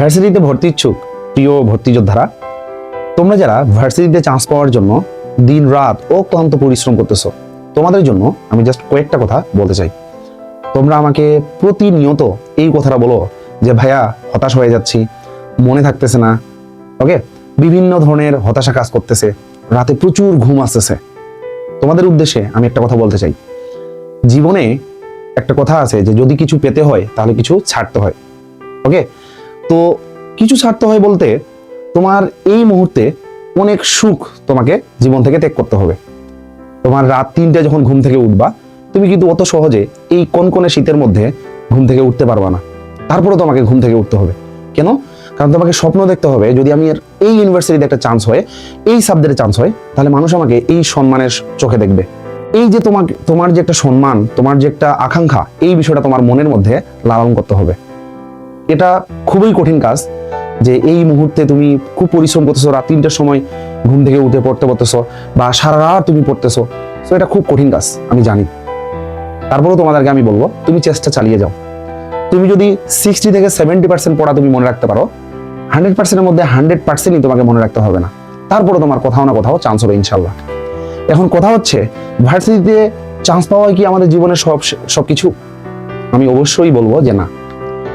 ভার্সিটিতে ভর্তি ইচ্ছুক প্রিয় ভর্তি যোদ্ধারা তোমরা যারা ভার্সিটিতে চান্স পাওয়ার জন্য দিন রাত অক্লান্ত পরিশ্রম করতেছো, তোমাদের জন্য আমি জাস্ট কয়েকটা কথা বলতে চাই। তোমরা আমাকে প্রতিনিয়ত এই কথাটা বলো যে, ভাইয়া, হতাশ হয়ে যাচ্ছি, মনে থাকতেছে না ওকে বিভিন্ন ধরনের হতাশা কাজ করতেছে, রাতে প্রচুর ঘুম আসতেছে। তোমাদের উদ্দেশ্যে আমি একটা কথা বলতে চাই। জীবনে একটা কথা আছে যে, যদি কিছু পেতে হয়, তাহলে কিছু ছাড়তে হয়। ওকে তো কিছু ছাড়তে হয় বলতে তোমার এই মুহূর্তে অনেক সুখ তোমাকে জীবন থেকে ত্যাগ করতে হবে। তোমার রাত তিনটে যখন ঘুম থেকে উঠবা, তুমি কিন্তু অত সহজে এই কনকনে শীতের মধ্যে ঘুম থেকে উঠতে পারবা না। তারপরে তোমাকে ঘুম থেকে উঠতে হবে। কেন? কারণ তোমাকে স্বপ্ন দেখতে হবে, যদি আমি এই ইউনিভার্সিটিতে একটা চান্স হয়, এই সাবজেক্টে চান্স হয়, তাহলে মানুষ আমাকে এই সম্মানের চোখে দেখবে। এই যে তোমাকে, তোমার যে একটা সম্মান, তোমার যে একটা আকাঙ্ক্ষা, এই বিষয়টা তোমার মনের মধ্যে লালন করতে হবে। এটা খুবই কঠিন কাজ যে এই মুহূর্তে তুমি খুব পরিশ্রম করতেছো, রাত তিনটার সময় ঘুম থেকে উঠে পড়তে পড়তেছো বা সারা রাত তুমি পড়তেছো। তো এটা খুব কঠিন কাজ, আমি জানি। তারপরেও তোমাদেরকে আমি বলব, তুমি চেষ্টা চালিয়ে যাও। তুমি যদি সিক্সটি থেকে সেভেন্টি পার্সেন্ট পড়া তুমি মনে রাখতে পারো হান্ড্রেড পার্সেন্টের মধ্যে হান্ড্রেড পার্সেন্টই তোমাকে মনে রাখতে হবে না। তারপরে তোমার কোথাও না কোথাও চান্স হবে ইনশাল্লাহ এখন কথা হচ্ছে ভার্সিটিতে চান্স পাওয়া কি আমাদের জীবনের সব সব কিছু আমি অবশ্যই বলব যে না।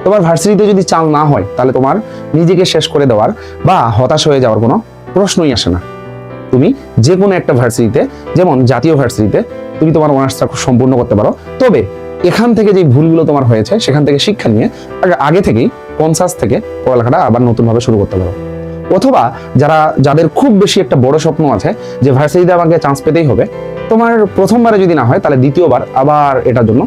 তোমার ভার্সিটিতে যদি চান্স না হয়, তাহলে তোমার নিজেকে শেষ করে দেওয়ার বা হতাশ হয়ে যাওয়ার কোনো প্রশ্নই আসে না। তুমি যে কোনো একটা ভার্সিটিতে, যেমন জাতীয় ভার্সিটিতে, তুমি তোমার অনার্সটা সম্পূর্ণ করতে পারো। তবে এখান থেকে যে ভুলগুলো তোমার হয়েছে, সেখান থেকে শিক্ষা নিয়ে আগে থেকেই পঞ্চাশ থেকে পড়ালেখাটা আবার নতুনভাবে শুরু করতে পারো। অথবা যারা, যাদের খুব বেশি একটা বড় স্বপ্ন আছে যে ভার্সিটিতে আমাকে চান্স পেতেই হবে, তোমার প্রথমবারে যদি না হয়, তাহলে দ্বিতীয়বার আবার এটার জন্য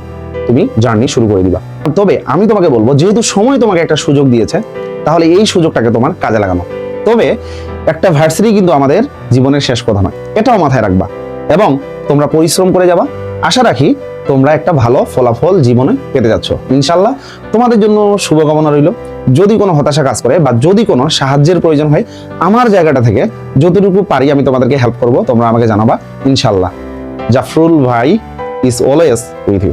তুমি জার্নি শুরু করে দিবা। তবে আমি তোমাকে বলব, যেহেতু সময় তোমাকে একটা সুযোগ দিয়েছে, তাহলে এই সুযোগটাকে তোমার কাজে লাগানো। তবে একটা ভার্সিটি কিন্তু আমাদের জীবনের শেষ কথা নয় এটাও মাথায় রাখবা। এবং তোমরা পরিশ্রম করে যাবা, আশা রাখি তোমরা একটা ভালো ফলাফল জীবনে পেতে যাচ্ছ। ইনশাল্লাহ তোমাদের জন্য শুভকামনা রইল। যদি কোনো হতাশা কাজ করে বা যদি কোনো সাহায্যের প্রয়োজন হয়, আমার জায়গাটা থেকে যতটুকু পারি আমি তোমাদেরকে হেল্প করব, তোমরা আমাকে জানাবা। ইনশাল্লাহ জাফরুল ভাই ইজ অলওয়েজ উইথ ইউ